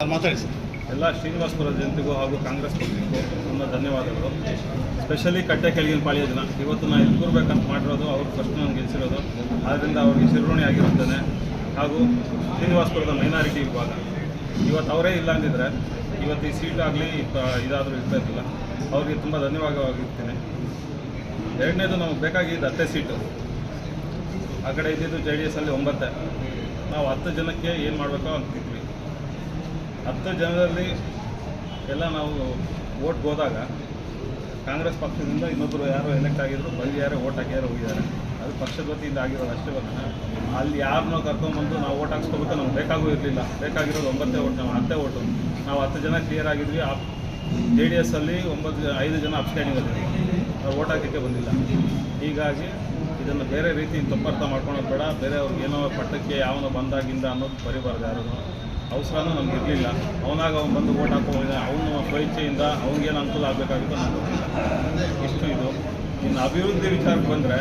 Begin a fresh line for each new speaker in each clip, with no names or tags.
ಮಾತಾಡಿ ಸರ್.
ಎಲ್ಲ ಶ್ರೀನಿವಾಸಪುರ ಜನತೆಗೂ ಹಾಗೂ ಕಾಂಗ್ರೆಸ್ ಪಕ್ಷಕ್ಕೂ ನನ್ನ ಧನ್ಯವಾದಗಳು. ಸ್ಪೆಷಲಿ ಕಟ್ಟೆ ಕೆಳಗಿನ ಪಾಳಿಯ ಜನ ಇವತ್ತು ನಾನು ಇಲ್ಲಿ ಕೂರ್ಬೇಕಂತ ಮಾಡಿರೋದು, ಅವ್ರು ಫಸ್ಟ್ ನಾನು ಗೆಲ್ಸಿರೋದು ಆದ್ದರಿಂದ ಅವ್ರಿಗೆ ಶಿರೋಣಿ ಆಗಿರುತ್ತೇನೆ. ಹಾಗೂ ಶ್ರೀನಿವಾಸಪುರದ ಮೈನಾರಿಟಿ ವಿಭಾಗ. ಇವತ್ತು ಅವರೇ ಇಲ್ಲ ಅಂದಿದ್ರೆ, ಇವತ್ತು ಈ ಸೀಟ್ ಆಗಲಿ ಇದಾದರೂ ಇರ್ತಾ ಇರಲಿಲ್ಲ ಅವ್ರಿಗೆ ತುಂಬ ಧನ್ಯವಾದವಾಗಿರ್ತೇನೆ. ಎರಡನೇದು ನಮಗೆ ಬೇಕಾಗಿದ್ದು ಹತ್ತೇ ಸೀಟು ಆ ಕಡೆ ಇದ್ದಿದ್ದು ಜೆ ಡಿ ಎಸ್ಸಲ್ಲಿ ಒಂಬತ್ತೆ. ನಾವು ಹತ್ತು ಜನಕ್ಕೆ ಏನು ಮಾಡಬೇಕೋ ಅಂತಿದ್ವಿ ಹತ್ತು ಜನರಲ್ಲಿ ಎಲ್ಲ ನಾವು ಓಟ್ ಹೋದಾಗ ಕಾಂಗ್ರೆಸ್ ಪಕ್ಷದಿಂದ ಇನ್ನೊಬ್ಬರು ಯಾರೋ ಎಲೆಕ್ಟ್ ಆಗಿದ್ರು, ಬಂದು ಯಾರೋ ಓಟ್ ಹಾಕಿಯಾರೋ ಹೋಗಿದ್ದಾರೆ. ಅದು ಪಕ್ಷದ ವತಿಯಿಂದ ಆಗಿರೋದು ಅಷ್ಟೇ ಬಂದ ಅಲ್ಲಿ ಯಾರನ್ನೋ ಕರ್ಕೊಂಡ್ಬಂದು ನಾವು ಓಟ್ ಹಾಕ್ಸ್ಕೋಬೇಕು ನಮ್ಗೆ ಬೇಕಾಗೂ ಇರಲಿಲ್ಲ. ಬೇಕಾಗಿರೋದು ಒಂಬತ್ತೇ ಓಟ್ ನಾವು ಹತ್ತೇ ಓಟು ನಾವು ಹತ್ತು ಜನ ಕ್ಲಿಯರ್ ಆಗಿದ್ವಿ, ಆ ಜೆ ಡಿ ಎಸ್ಸಲ್ಲಿ ಒಂಬತ್ತು ಐದು ಜನ ಅಪ್ಸ್ಟ್ಯಾಂಡಿಂಗ್ ನಾವು ಓಟ್ ಹಾಕಕ್ಕೆ ಬಂದಿಲ್ಲ. ಹೀಗಾಗಿ ಇದನ್ನು ಬೇರೆ ರೀತಿ ತಪ್ಪರ್ಥ ಮಾಡ್ಕೊಳೋದು ಬೇಡ. ಬೇರೆ ಅವ್ರಿಗೆ ಏನೋ ಪಟ್ಟಕ್ಕೆ ಯಾವನೋ ಬಂದಾಗಿಂದ ಅನ್ನೋದು ಬರಿಬಾರ್ದು ಯಾರು ಅವಸರನೂ ನಮ್ಗೆ ಇರಲಿಲ್ಲ. ಅವನಾಗ ಅವ್ನು ಬಂದು ಓಟ್ ಹಾಕೋವಾಗ ಅವನು ಸ್ವಇಚ್ಛೆಯಿಂದ ಅವ್ನಿಗೇನು ಅನುಕೂಲ ಆಗಬೇಕಾಗಿತ್ತು ನಮ್ಗೆ ಗೊತ್ತಿಲ್ಲ. ಇಷ್ಟು ಇದು. ಇನ್ನು ಅಭಿವೃದ್ಧಿ ವಿಚಾರಕ್ಕೆ ಬಂದರೆ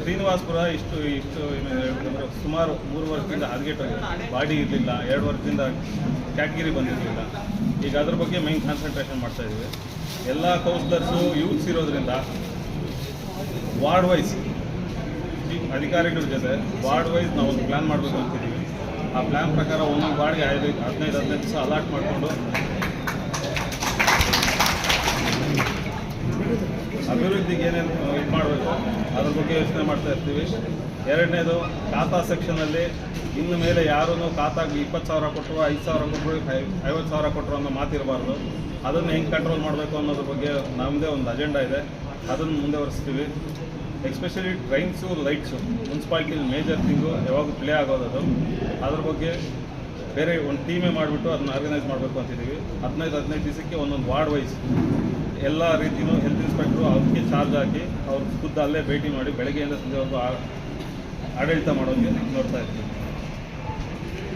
ಶ್ರೀನಿವಾಸಪುರ ಇಷ್ಟು ಇಷ್ಟು ಹೇಳ್ಬೇಕಂದ್ರೆ ಸುಮಾರು ಮೂರು ವರ್ಷದಿಂದ ಹದಗೆಟ್ಟೋಗಿದೆ. ಬಾಡಿ ಇರಲಿಲ್ಲ, ಎರಡು ವರ್ಷದಿಂದ ಕ್ಯಾಟಗಿರಿ ಬಂದಿರಲಿಲ್ಲ. ಈಗ ಅದ್ರ ಬಗ್ಗೆ ಮೈನ್ ಕಾನ್ಸಂಟ್ರೇಷನ್ ಮಾಡ್ತಾ ಇದ್ದೀವಿ ಎಲ್ಲ ಕೌನ್ಸಿಲರ್ಸು ಯೂತ್ಸ್ ಇರೋದ್ರಿಂದ ವಾರ್ಡ್ ವೈಸ್ ಅಧಿಕಾರಿಗಳ ಜೊತೆ ವಾರ್ಡ್ ವೈಸ್ ನಾವು ಒಂದು ಪ್ಲ್ಯಾನ್ ಮಾಡಬೇಕು ಅಂತಿದ್ದೀವಿ ಆ ಪ್ಲ್ಯಾನ್ ಪ್ರಕಾರ ಒಂದೊಂದು ವಾರ್ಡ್ಗೆ ಐದು ಹದಿನೈದು ಹದಿನೈದು ದಿವಸ ಅಲಾಟ್ ಮಾಡಿಕೊಂಡು. ಅಭಿವೃದ್ಧಿಗೆ ಏನೇನು ಇದು ಮಾಡಬೇಕು, ಅದ್ರ ಬಗ್ಗೆ ಯೋಚನೆ ಮಾಡ್ತಾ ಇರ್ತೀವಿ. ಎರಡನೇದು, ಖಾತಾ ಸೆಕ್ಷನಲ್ಲಿ ಇನ್ನು ಮೇಲೆ ಯಾರೂ ಖಾತಾಗೆ ಇಪ್ಪತ್ತು ಸಾವಿರ ಕೊಟ್ಟರು ಐದು ಸಾವಿರ ಕೊಟ್ಟರು ಐವತ್ತು ಸಾವಿರ ಕೊಟ್ಟರು ಅನ್ನೋ ಮಾತಿರಬಾರ್ದು. ಅದನ್ನು ಹೆಂಗೆ ಕಂಟ್ರೋಲ್ ಮಾಡಬೇಕು ಅನ್ನೋದ್ರ ಬಗ್ಗೆ ನಮ್ಮದೇ ಒಂದು ಅಜೆಂಡಾ ಇದೆ. ಅದನ್ನು ಮುಂದುವರಿಸ್ತೀವಿ. ಎಸ್ಪೆಷಲಿ ಟ್ರೈನ್ಸು ಲೈಟ್ಸು ಮುನ್ಸಿಪಾಲ್ಟಿಲಿ ಮೇಜರ್ ಥಿಂಗು ಯಾವಾಗ ಪ್ಲೇ ಆಗೋದದು ಅದು. ಅದ್ರ ಬಗ್ಗೆ ಬೇರೆ ಒಂದು ಟೀಮೇ ಮಾಡಿಬಿಟ್ಟು ಅದನ್ನ ಆರ್ಗನೈಸ್ ಮಾಡಬೇಕು ಅಂತಿದ್ದೀವಿ ಹದಿನೈದು ಹದಿನೈದು ದಿವಸಕ್ಕೆ ಒಂದೊಂದು ವಾರ್ಡ್ ವೈಸ್ ಎಲ್ಲ ರೀತಿಯೂ ಹೆಲ್ತ್ ಇನ್ಸ್ಪೆಕ್ಟ್ರು ಅವ್ರಿಗೆ ಚಾರ್ಜ್ ಹಾಕಿ ಅವ್ರ ಖುದ್ದು ಅಲ್ಲೇ ಭೇಟಿ ಮಾಡಿ ಬೆಳಗ್ಗೆಯಿಂದ ಒಂದು ಆಡಳಿತ ಮಾಡೋಕ್ಕೆ ನೋಡ್ತಾ ಇರ್ತೀವಿ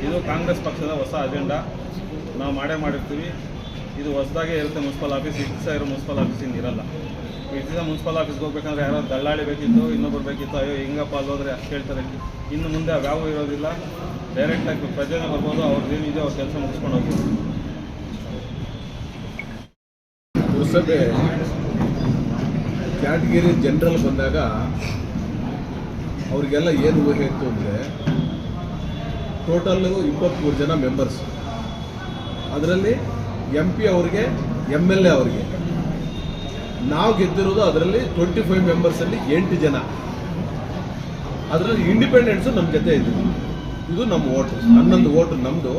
ಇದು ಕಾಂಗ್ರೆಸ್ ಪಕ್ಷದ ಹೊಸ ಅಜೆಂಡಾ ನಾವು ಮಾಡೇ ಮಾಡಿರ್ತೀವಿ. ಇದು ಹೊಸದಾಗೇ ಇರುತ್ತೆ ಮುನ್ಸಿಪಲ್ ಆಫೀಸ್ ದಿವಸ ಇರೋ ಮುನ್ಸಿಪಲ್ ಆಫೀಸಿಂದ ಇರಲ್ಲ. ದಿವಸ ಮುನ್ಸಿಪಲ್ ಆಫೀಸ್ಗೆ ಹೋಗ್ಬೇಕಂದ್ರೆ ಯಾರೋ ದಳ್ಳಾಳಿ ಬೇಕಿತ್ತು, ಇನ್ನೊಬ್ರು ಬೇಕಿತ್ತು, ಅಯ್ಯೋ ಹಿಂಗಪ್ಪ ಅಲ್ಲಿ ಹೋದ್ರೆ ಅಷ್ಟು ಹೇಳ್ತಾರೆ ಇನ್ನು ಮುಂದೆ ಅವ್ಯಾವೂ ಇರೋದಿಲ್ಲ. ಡೈರೆಕ್ಟಾಗಿ ಪ್ರಜೆನೇ ಬರ್ಬೋದು ಅವ್ರದ್ದು ಏನಿದೆ ಅವ್ರ ಕೆಲಸ ಮುಗಿಸ್ಕೊಂಡು ಹೋಗ್ಬೋದು.
ಪುರಸಭೆ ಕ್ಯಾಟಗಿರಿ ಜನರಲ್ ಬಂದಾಗ ಅವರಿಗೆಲ್ಲ ಏನು ಊಹೆ ಇತ್ತು ಅಂದರೆ ಟೋಟಲ್ಲು ಇಪ್ಪತ್ತ್ಮೂರು ಜನ ಮೆಂಬರ್ಸ್ ಅದರಲ್ಲಿ ಎಂ ಪಿ ಅವ್ರಿಗೆ ಎಂ ಎಲ್ ಎ ಅವ್ರಿಗೆ. ನಾವು ಗೆದ್ದಿರೋದು ಅದರಲ್ಲಿ ಟ್ವೆಂಟಿ ಫೈವ್ ಮೆಂಬರ್ಸಲ್ಲಿ ಎಂಟು ಜನ. ಅದರಲ್ಲಿ ಇಂಡಿಪೆಂಡೆನ್ಸು ನಮ್ಮ ಜೊತೆ ಇದ್ದರು ಇದು ನಮ್ಮ ಓಟು, ಹನ್ನೊಂದು ಓಟು ನಮ್ಮದು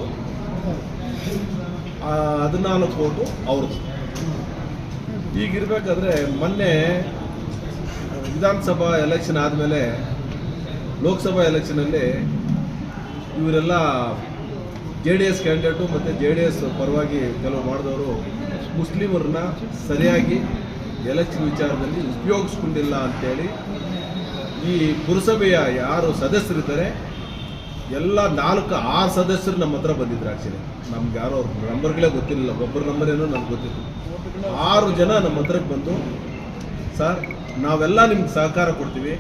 ಹದಿನಾಲ್ಕು ಓಟು ಅವ್ರದ್ದು. ಈಗಿರ್ಬೇಕಾದ್ರೆ ಮೊನ್ನೆ ವಿಧಾನಸಭಾ ಎಲೆಕ್ಷನ್ ಆದಮೇಲೆ ಲೋಕಸಭಾ ಎಲೆಕ್ಷನಲ್ಲಿ ಇವರೆಲ್ಲ ಜೆ ಡಿ ಎಸ್ ಕ್ಯಾಂಡಿಡೇಟು ಮತ್ತು ಜೆ ಡಿ ಎಸ್ ಪರವಾಗಿ ಕೆಲವು ಮಾಡಿದವರು ಮುಸ್ಲಿಮರನ್ನ ಸರಿಯಾಗಿ ಎಲೆಕ್ಷನ್ ವಿಚಾರದಲ್ಲಿ ಉಪಯೋಗಿಸ್ಕೊಂಡಿಲ್ಲ ಅಂತೇಳಿ ಈ ಪುರಸಭೆಯ ಯಾರು ಸದಸ್ಯರಿದ್ದಾರೆ, ಎಲ್ಲ ನಾಲ್ಕು ಆರು ಸದಸ್ಯರು ನಮ್ಮ ಹತ್ರ ಬಂದಿದ್ರು ಆ್ಯಕ್ಚುಲಿ ನಮ್ಗೆ ಯಾರೋ ಅವ್ರ ನಂಬರ್ಗಳೇ ಗೊತ್ತಿರಲಿಲ್ಲ, ಒಬ್ಬರ ನಂಬರ್ ಏನೋ ನಮ್ಗೆ ಗೊತ್ತಿತ್ತು. ಆರು ಜನ ನಮ್ಮ ಹತ್ರಕ್ಕೆ ಬಂದು, ಸರ್, ನಾವೆಲ್ಲ ನಿಮ್ಗೆ ಸಹಕಾರ ಕೊಡ್ತೀವಿ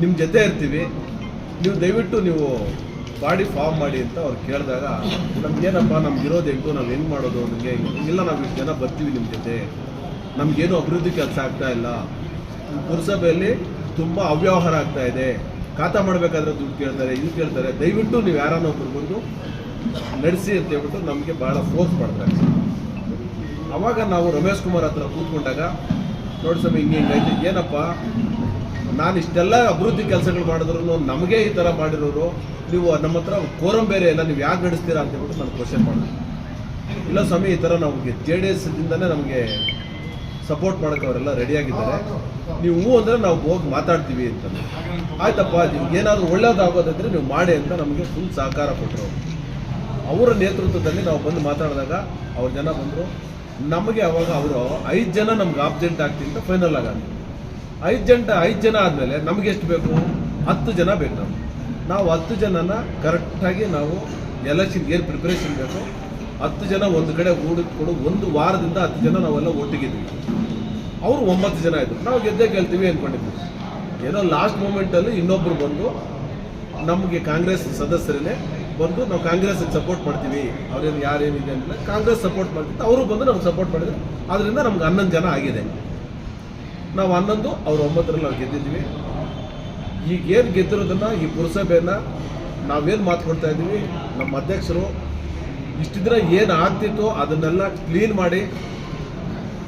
ನಿಮ್ಮ ಜೊತೆ ಇರ್ತೀವಿ, ನೀವು ದಯವಿಟ್ಟು ನೀವು ಬಾಡಿ ಫಾರ್ಮ್ ಮಾಡಿ ಅಂತ ಅವ್ರು ಕೇಳಿದಾಗ, ನಮ್ಗೇನಪ್ಪ, ನಮ್ಗೆ ಇರೋದು ಹೆಂಗು ನಾವು ಹೆಂಗೆ ಮಾಡೋದು? ನಮಗೆ ಇಲ್ಲ, ನಾವು ಇಷ್ಟು ಜನ ಬರ್ತೀವಿ ನಿಮ್ಮ ಜೊತೆ. ನಮಗೇನು ಅಭಿವೃದ್ಧಿ ಕೆಲಸ ಆಗ್ತಾ ಇಲ್ಲ. ಪುರಸಭೆಯಲ್ಲಿ ತುಂಬ ಅವ್ಯವಹಾರ ಆಗ್ತಾ ಇದೆ. ಖಾತಾ ಮಾಡಬೇಕಾದ್ರೆ ದುಡ್ಡು ಕೇಳ್ತಾರೆ, ಇದು ಕೇಳ್ತಾರೆ. ದಯವಿಟ್ಟು ನೀವು ಯಾರನ್ನ ಒಬ್ಬರು ಬಂದು ನಡೆಸಿ ಅಂತ ಹೇಳ್ಬಿಟ್ಟು ನಮಗೆ ಭಾಳ ಫೋರ್ಸ್ ಮಾಡ್ತಾರೆ. ಅವಾಗ ನಾವು ರಮೇಶ್ ಕುಮಾರ್ ಹತ್ರ ಕೂತ್ಕೊಂಡಾಗ, ನೋಡಿ ಸ್ವಾಮಿ, ಹಿಂಗೆ ಹಿಂಗೈತೆ ಏನಪ್ಪ? ನಾನು ಇಷ್ಟೆಲ್ಲ ಅಭಿವೃದ್ಧಿ ಕೆಲಸಗಳು ಮಾಡಿದ್ರು ನಮಗೆ ಈ ಥರ ಮಾಡಿರೋರು. ನೀವು ನಮ್ಮ ಹತ್ರ ಕೋರಂ ಬೇರೆ ಇಲ್ಲ. ನೀವು ಯಾಕೆ ನಡೆಸ್ತೀರಾ? ಅಂತ ಹೇಳ್ಬಿಟ್ಟು ನಾನು ಕ್ವಶನ್ ಮಾಡಿದೆ. ಇಲ್ಲ ಸ್ವಾಮಿ, ಈ ಥರ ನಮಗೆ ಜೆ ಡಿ ಎಸ್ದಿಂದನೇ ನಮಗೆ ಸಪೋರ್ಟ್ ಮಾಡೋಕ್ಕೆ ಅವರೆಲ್ಲ ರೆಡಿಯಾಗಿದ್ದಾರೆ ನೀವು ಹೂ ಅಂದರೆ ನಾವು ಹೋಗಿ ಮಾತಾಡ್ತೀವಿ ಅಂತ ಆಯ್ತಪ್ಪ, ನಿಮ್ಗೆ ಏನಾದರೂ ಒಳ್ಳೇದಾಗೋದಂದರೆ ನೀವು ಮಾಡಿ ಅಂತ ನಮಗೆ ಫುಲ್ ಸಹಕಾರ ಕೊಟ್ಟರು ಅವರ. ನೇತೃತ್ವದಲ್ಲಿ ನಾವು ಬಂದು ಮಾತಾಡಿದಾಗ ಅವ್ರ ಜನ ಬಂದರು. ನಮಗೆ ಅವಾಗ ಅವರು ಐದು ಜನ ನಮ್ಗೆ ಆಬ್ಜೆಂಟ್ ಆಗ್ತೀವಿ ಅಂತ ಫೈನಲ್ ಆಗ ಐದು ಜನ ಐದು ಜನ ಆದಮೇಲೆ ನಮಗೆ ಎಷ್ಟು ಬೇಕು? ಹತ್ತು ಜನ ಬೇಕು ನಾವು ಹತ್ತು ಜನನ ಕರೆಕ್ಟಾಗಿ ನಾವು ಎಲೆಕ್ಷನ್ಗೆ ಏನು ಪ್ರಿಪ್ರೇಷನ್ ಬೇಕು? ಹತ್ತು ಜನ ಒಂದು ಕಡೆ ಕೂಡಿಟ್ಕೊಂಡು ಒಂದು ವಾರದಿಂದ ಹತ್ತು ಜನ ನಾವೆಲ್ಲ ಒಟ್ಟಿಗಿದ್ವಿ. ಅವರು ಒಂಬತ್ತು ಜನ ಇದ್ರು. ನಾವು ಗೆದ್ದೇ ಗೆಲ್ತೀವಿ ಅಂದ್ಕೊಂಡಿದ್ವಿ ಏನೋ ಲಾಸ್ಟ್ ಮೂಮೆಂಟಲ್ಲಿ ಇನ್ನೊಬ್ಬರು ಬಂದು ನಮಗೆ ಕಾಂಗ್ರೆಸ್ ಸದಸ್ಯರೇ ಬಂದು ನಾವು ಕಾಂಗ್ರೆಸ್ಗೆ ಸಪೋರ್ಟ್ ಮಾಡ್ತೀವಿ. ಅವ್ರೇನು ಯಾರೇನಿದೆ ಅಂತ ಕಾಂಗ್ರೆಸ್ ಸಪೋರ್ಟ್ ಮಾಡ್ತೀವಿ ಅವರು ಬಂದು ನಮ್ಗೆ ಸಪೋರ್ಟ್ ಮಾಡಿದ್ರು. ಅದರಿಂದ ನಮ್ಗೆ ಹನ್ನೊಂದು ಜನ ಆಗಿದೆ. ನಾವು ಹನ್ನೊಂದು, ಅವ್ರು ಒಂಬತ್ತರಲ್ಲಿ ನಾವು ಗೆದ್ದಿದ್ವಿ. ಈಗ ಏನು ಗೆದ್ದಿರೋದನ್ನ ಈ ಪುರಸಭೆಯನ್ನು ನಾವೇನು ಕೊಡ್ತಾ ಇದ್ದೀವಿ? ನಮ್ಮ ಅಧ್ಯಕ್ಷರು ಇಷ್ಟಿದ್ರೆ ಏನು ಆಗ್ತಿತ್ತು ಅದನ್ನೆಲ್ಲ ಕ್ಲೀನ್ ಮಾಡಿ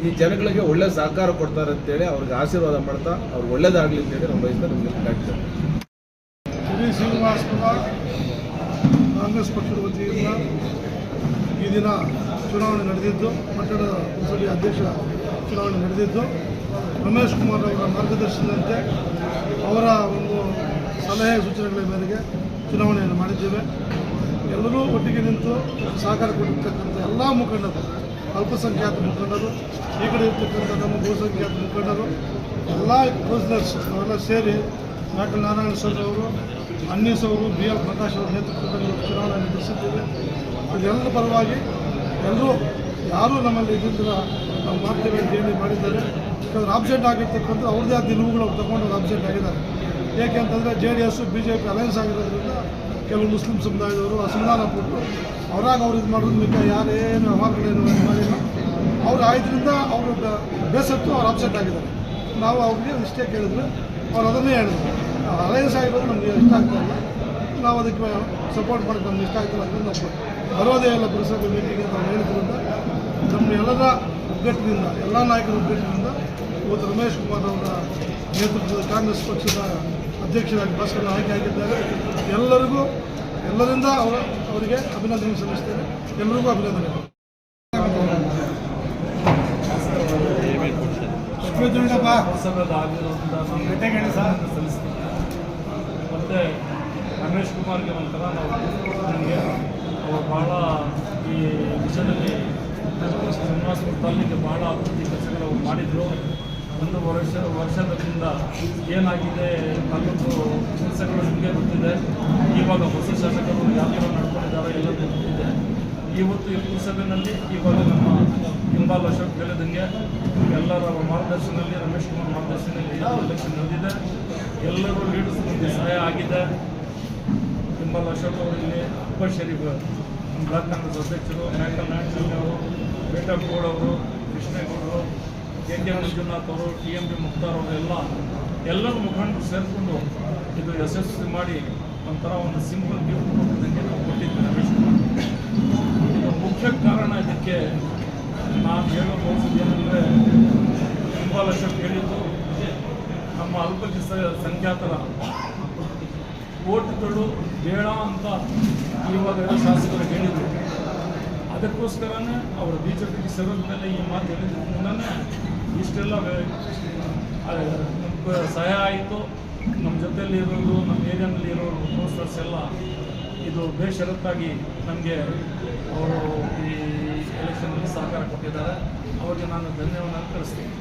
ಈ ಜನಗಳಿಗೆ ಒಳ್ಳೆ ಸಹಕಾರ ಕೊಡ್ತಾರೆ ಅಂತೇಳಿ ಅವ್ರಿಗೆ ಆಶೀರ್ವಾದ ಮಾಡ್ತಾ ಅವ್ರು ಒಳ್ಳೇದಾಗಲಿ ಅಂತೇಳಿ ನಮ್ಮ ಬಯಸ್ತಾ ನಮಗೆ ಕಾಣ್ತಾರೆ
ಶ್ರೀ ಶ್ರೀನಿವಾಸ್ ಕುಮಾರ್ ಕಾಂಗ್ರೆಸ್ ಪಕ್ಷದ ವತಿಯಿಂದ ಈ ದಿನ ಚುನಾವಣೆ ನಡೆದಿದ್ದು ಕಟ್ಟಡ ಪುರಸಭೆಯ ಅಧ್ಯಕ್ಷ ಚುನಾವಣೆ ನಡೆದಿದ್ದು. ರಮೇಶ್ ಕುಮಾರ್ ಅವರ ಮಾರ್ಗದರ್ಶನದಂತೆ ಅವರ ಒಂದು ಸಲಹೆ ಸೂಚನೆಗಳ ಮೇರೆಗೆ ಚುನಾವಣೆಯನ್ನು ಮಾಡಿದ್ದೇವೆ. ಎಲ್ಲರೂ ಒಟ್ಟಿಗೆ ನಿಂತು ಸಹಕಾರ ಕೊಟ್ಟಿರ್ತಕ್ಕಂಥ ಎಲ್ಲ ಮುಖಂಡರು, ಅಲ್ಪಸಂಖ್ಯಾತ ಮುಖಂಡರು, ಈ ಕಡೆ ಇರ್ತಕ್ಕಂಥ ನಮ್ಮ ಬಹುಸಂಖ್ಯಾತ ಮುಖಂಡರು, ಎಲ್ಲ ಕೌನ್ಸಿಲರ್ಸ್ ಅವರೆಲ್ಲ ಸೇರಿ ಡಾಕ್ಟರ್ ನಾರಾಯಣ ಸ್ವಾಮಿ ಅವರು ಅನ್ನೀಸ್ ಅವರು, ಬಿ ಎಲ್ ಪ್ರಕಾಶ್ ಅವರ ನೇತೃತ್ವದಲ್ಲಿ ಚುನಾವಣೆ ನಡೆಸಿದ್ದೇವೆ. ಅದೆಲ್ಲರ ಪರವಾಗಿ ಎಲ್ಲರೂ ಯಾರೂ ನಮ್ಮಲ್ಲಿ ಇದ್ದರ ನಾವು ಮಾಡ್ತೇವೆ ಅಂತ ಮಾಡಿದ್ದಾರೆ. ಯಾಕಂದ್ರೆ ಆಬ್ಸೆಂಟ್ ಆಗಿರ್ತಕ್ಕಂಥ ಅವ್ರದ್ದೇ ಆದ ನಿಲುವುಗಳು ತಗೊಂಡು ಆಬ್ಸೆಂಟ್ ಆಗಿದ್ದಾರೆ. ಏಕೆಂತಂದರೆ J D S, B J P alliance ಆಗಿರೋದ್ರಿಂದ ಕೆಲವು ಮುಸ್ಲಿಂ ಸಮುದಾಯದವರು ಅಸಮಾಧಾನ ಪಟ್ಟು ಅವರಾಗ ಅವ್ರು ಇದು ಮಾಡೋದು ಮಿಕ್ಕ ಯಾರೇನು ಅವಾಗಲೇನು ಮಾಡಿಲ್ಲ. ಅವ್ರು ಆಯ್ದ್ರಿಂದ ಅವರು ಬೇಸತ್ತು ಅವ್ರು ಅಪ್ಸೆಟ್ ಆಗಿದ್ದಾರೆ. ನಾವು ಅವ್ರಿಗೆ ಮಿಸ್ಟೇಕ್ ಹೇಳಿದ್ರು ಅವ್ರು ಅದನ್ನೇ ಹೇಳಿದ್ರು. ಅಲಯನ್ಸ್ ಆಗಿರೋದು ನಮಗೆ ಇಷ್ಟ ಆಗ್ತಾ ನಾವು ಅದಕ್ಕೆ ಸಪೋರ್ಟ್ ಮಾಡೋದು ನಮ್ಗೆ ಇಷ್ಟ ಆಗ್ತಿಲ್ಲ ಅಂತ ನಾವು ಬರೋದೇ ಇಲ್ಲ ಪುರಸಭೆ ಮೀಟಿಂಗ್ ಅಂತ ಹೇಳಿದ್ರಿಂದ ನಮ್ಮ ಎಲ್ಲರ ಒಗ್ಗಟ್ಟಿನಿಂದ, ಎಲ್ಲ ನಾಯಕರ ಒಗ್ಗಟ್ಟಿನಿಂದ ಇವತ್ತು ರಮೇಶ್ ಕುಮಾರ್ ಅವರ ನೇತೃತ್ವದ ಕಾಂಗ್ರೆಸ್ ಪಕ್ಷದ ಅಧ್ಯಕ್ಷರಾಗಿ ಭಾಸ್ಕರ್ ಆಯ್ಕೆ ಆಗಿದ್ದಾರೆ ಎಲ್ಲರಿಗೂ ಎಲ್ಲರಿಂದ ಅವರ ಅವರಿಗೆ ಅಭಿನಂದನೆ ಸಲ್ಲಿಸ್ತೇನೆ. ಎಲ್ಲರಿಗೂ ಅಭಿನಂದನೆ
ಸಲ್ಲಿಸ್ತೀನಿ. ಮತ್ತು ರಮೇಶ್ ಕುಮಾರ್ಗೆ ಒಂಥರ ನಾವು ನನಗೆ ಅವರು ಭಾಳ ಈ ವಿಷಯದಲ್ಲಿ ಶ್ರೀನಿವಾಸ ತಾಲೂಕಿಗೆ ಭಾಳ ಅಭಿವೃದ್ಧಿ ಕೆಲಸಗಳು ಅವ್ರು ಮಾಡಿದರು. ಒಂದು ವರ್ಷ ವರ್ಷದಿಂದ ಏನಾಗಿದೆ ತಾಲೂಕು ಕೆಲಸಗಳು ನಿಮಗೆ ಗೊತ್ತಿದೆ. ಇವಾಗ ಹೊಸ ಶಾಸಕರು ಯಾವ ಥರ ನಡ್ಕೊಂಡಿದ್ದಾರೆ ಎಲ್ಲ ಗೊತ್ತಿದೆ. ಇವತ್ತು ಈ ಪುರಸಭೆಯಲ್ಲಿ ಇವಾಗ ನಮ್ಮ ಇಂಬಾಲ್ ಅಶೋಕ್ ಹೇಳಿದಂಗೆ ಎಲ್ಲರ ಮಾರ್ಗದರ್ಶನದಲ್ಲಿ ರಮೇಶ್ ಕುಮಾರ್ ಮಾರ್ಗದರ್ಶನದಲ್ಲಿ ಎಲೆಕ್ಷನ್ ನಡೆದಿದೆ. ಎಲ್ಲರೂ ಲೀಡರ್ಸ್ ನಮಗೆ ಸಹಾಯ ಆಗಿದೆ. ಇಂಬಾಲ್ ಅಶೋಕ್ ಅವರು ಇಲ್ಲಿ ಅಪ್ಪ ಶರೀಫ್, ಬ್ಲಾಕ್ ಕಾಂಗ್ರೆಸ್ ಅಧ್ಯಕ್ಷರು ಮ್ಯಾಕಲ್ ಅವರು ಬೇಟಾ ಗೌಡ್ ಅವರು, ಕೃಷ್ಣೇಗೌಡರು ಕೆ ಕೆ ಮಂಜುನಾಥ್ ಅವರು, ಟಿ ಎಂ ಬಿ ಮುಕ್ತಾರ್ ಅವರು ಎಲ್ಲ, ಎಲ್ಲರೂ ಮುಖಂಡರು ಸೇರಿಕೊಂಡು ಇದು ಯಶಸ್ವಿ ಮಾಡಿ ಒಂಥರ ಒಂದು ಸಿಂಪಲ್ ಗಿಫ್ಟ್ ಕೊಟ್ಟಿದ್ದಂಗೆ ನಾವು ರಮೇಶ್ ಕುಮಾರ್. ಮುಖ್ಯ ಕಾರಣ ಇದಕ್ಕೆ ನಾನು ಹೇಳೋ ಬಯಸೋದು ಏನಂದರೆ ಹಿಂಬಾಲ್ ಅಶೋಕ್ ಹೇಳಿದ್ದು ನಮ್ಮ ಅಲ್ಪಸಂಖ್ಯಾತ ಸಂಖ್ಯಾತರ ಓಟ್ಗಳು ಬೇಡ ಅಂತ ಇವಾಗ ಶಾಸಕರು ಹೇಳಿದರು. ಅದಕ್ಕೋಸ್ಕರನೇ ಅವರು ಬಿ ಜೆ ಪಿಗೆ ಸೇರೋದ ಮೇಲೆ ಈ ಮಾತು ಹೇಳಿದ್ರು. ಮುನ್ನೇ ಇಷ್ಟೆಲ್ಲ ನಮ್ಗೆ ಸಹಾಯ ಆಯಿತು. ನಮ್ಮ ಜೊತೆಯಲ್ಲಿ ಇರೋರು ನಮ್ಮ ಏರಿಯಾನಲ್ಲಿ ಇರೋರು ಪೋಸ್ಟರ್ಸ್ ಎಲ್ಲ ಇದು ಬೇಷರತ್ತಾಗಿ ನಮಗೆ ಅವರು ಈ ಎಲೆಕ್ಷನಲ್ಲಿ ಸಹಕಾರ ಕೊಟ್ಟಿದ್ದಾರೆ. ಅವರಿಗೆ ನಾನು ಧನ್ಯವಾದ ತಿಳಿಸ್ತೀನಿ